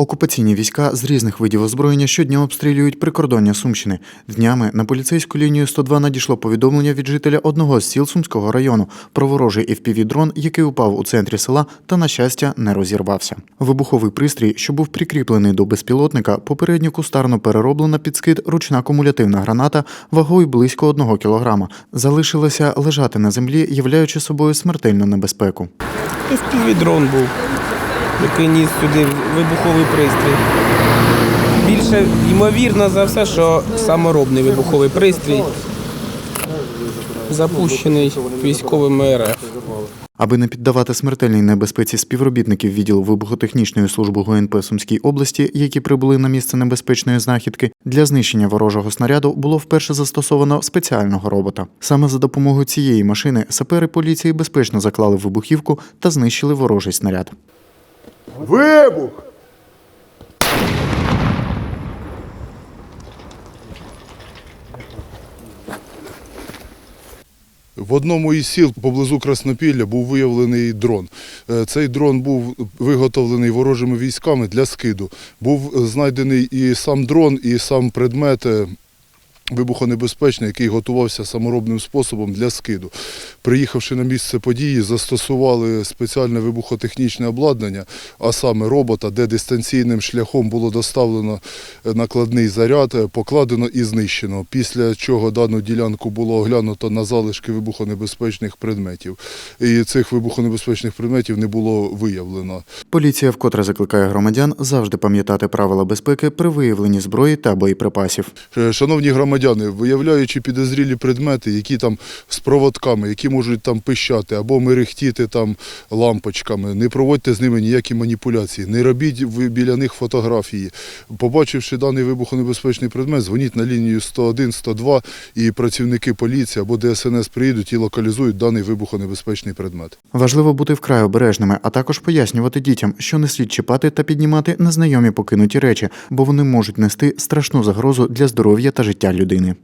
Окупаційні війська з різних видів озброєння щодня обстрілюють прикордоння Сумщини. Днями на поліцейську лінію 102 надійшло повідомлення від жителя одного з сіл Сумського району про ворожий FPV-дрон, який упав у центрі села та, на щастя, не розірвався. Вибуховий пристрій, що був прикріплений до безпілотника, попередньо кустарно перероблена під скид ручна кумулятивна граната вагою близько одного кілограма, залишилася лежати на землі, являючи собою смертельну небезпеку. дрон був, який ніс сюди вибуховий пристрій. Більше ймовірно за все, що саморобний вибуховий пристрій запущений військовими РФ. Аби не піддавати смертельній небезпеці співробітників відділу вибухотехнічної служби ГУНП Сумській області, які прибули на місце небезпечної знахідки, для знищення ворожого снаряду було вперше застосовано спеціального робота. Саме за допомогою цієї машини сапери поліції безпечно заклали вибухівку та знищили ворожий снаряд. Вибух! В одному із сіл поблизу Краснопілля був виявлений дрон. Е, Цей дрон був виготовлений ворожими військами для скиду. Був знайдений і сам дрон, і сам предмет е, вибухонебезпечний, який готувався саморобним способом для скиду. Приїхавши на місце події, застосували спеціальне вибухотехнічне обладнання, а саме робота, де дистанційним шляхом було доставлено е, накладний заряд, е, покладено і знищено. Після чого дану ділянку було оглянуто на залишки вибухонебезпечних предметів. І цих вибухонебезпечних предметів не було виявлено. Поліція вкотре закликає громадян завжди пам'ятати правила безпеки при виявленні зброї та боєприпасів. Е, Шановні громадяни, виявляючи підозрілі предмети, які там з проводками, які можуть там пищати або мерехтіти там лампочками, не проводьте з ними ніякі маніпуляції, не робіть біля них фотографії. Побачивши даний вибухонебезпечний предмет, дзвоніть на лінію 101, 102 і працівники поліції або ДСНС приїдуть і локалізують даний вибухонебезпечний предмет. Важливо бути вкрай обережними, а також пояснювати дітям, що не слід чіпати та піднімати незнайомі покинуті речі, бо вони можуть нести страшну загрозу для здоров'я та життя людини.